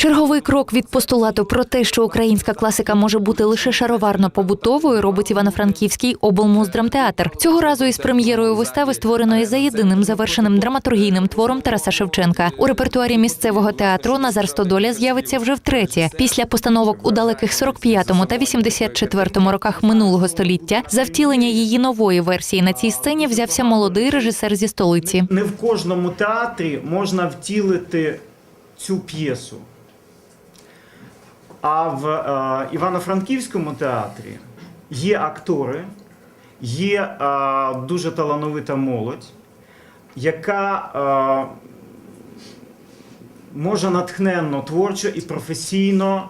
Черговий крок від постулату про те, що українська класика може бути лише шароварно побутовою, робить Івано-Франківський облмуздрамтеатр. Цього разу із прем'єрою вистави, створеної за єдиним завершеним драматургійним твором Тараса Шевченка. У репертуарі місцевого театру Назар Стодоля з'явиться вже втретє. Після постановок у далеких 45-му та 84-му роках минулого століття за втілення її нової версії на цій сцені взявся молодий режисер зі столиці. Не в кожному театрі можна втілити цю п'єсу. А в е, Івано-Франківському театрі є актори, є е, дуже талановита молодь, яка е, може натхненно, творчо і професійно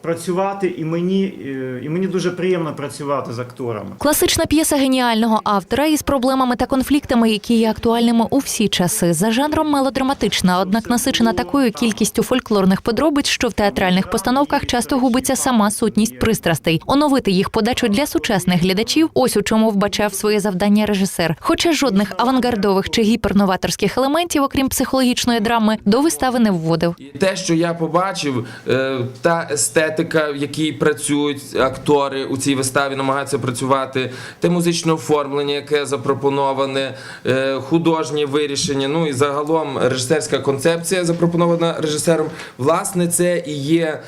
працювати, і мені, е, і мені дуже приємно працювати з акторами. Класична п'єса геніального автора із проблемами та конфліктами, які є актуальними у всі часи. За жанром мелодраматична, однак насичена такою кількістю фольклорних подробиць, що в театральних постановках часто губиться сама сутність пристрастей. Оновити їх подачу для сучасних глядачів. Ось у чому вбачав своє завдання режисер. Хоча жодних авангардових чи гіперноваторських елементів, окрім психологічної драми, до вистави не вводив. І те, що я побачив, е, та естетика, в якій працюють актори у цій виставі, намагаються працювати, те музичне оформлення, яке запропоноване, е, художнє вирішення. Ну і загалом режисерська концепція, запропонована режисером. Власне, це і є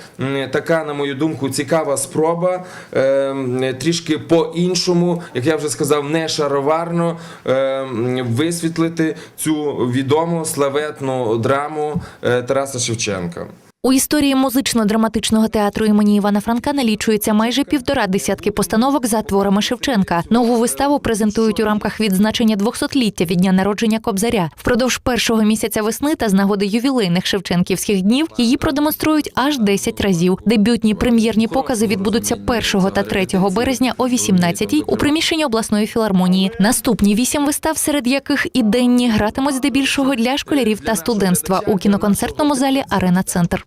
така, на мою думку, цікава спроба е, трішки по-іншому, як я вже сказав, не шароварно е, висвітлити цю відому славетну драму Тараса Шевченка. У історії музично-драматичного театру імені Івана Франка налічується майже півтора десятки постановок за творами Шевченка. Нову виставу презентують у рамках відзначення 200-ліття від дня народження Кобзаря. Впродовж першого місяця весни та з нагоди ювілейних шевченківських днів її продемонструють аж 10 разів. Дебютні прем'єрні покази відбудуться 1 та 3 березня о 18-й у приміщенні обласної філармонії. Наступні вісім вистав, серед яких і денні гратимуть здебільшого для школярів та студентства у кіноконцертному залі Арена Центр.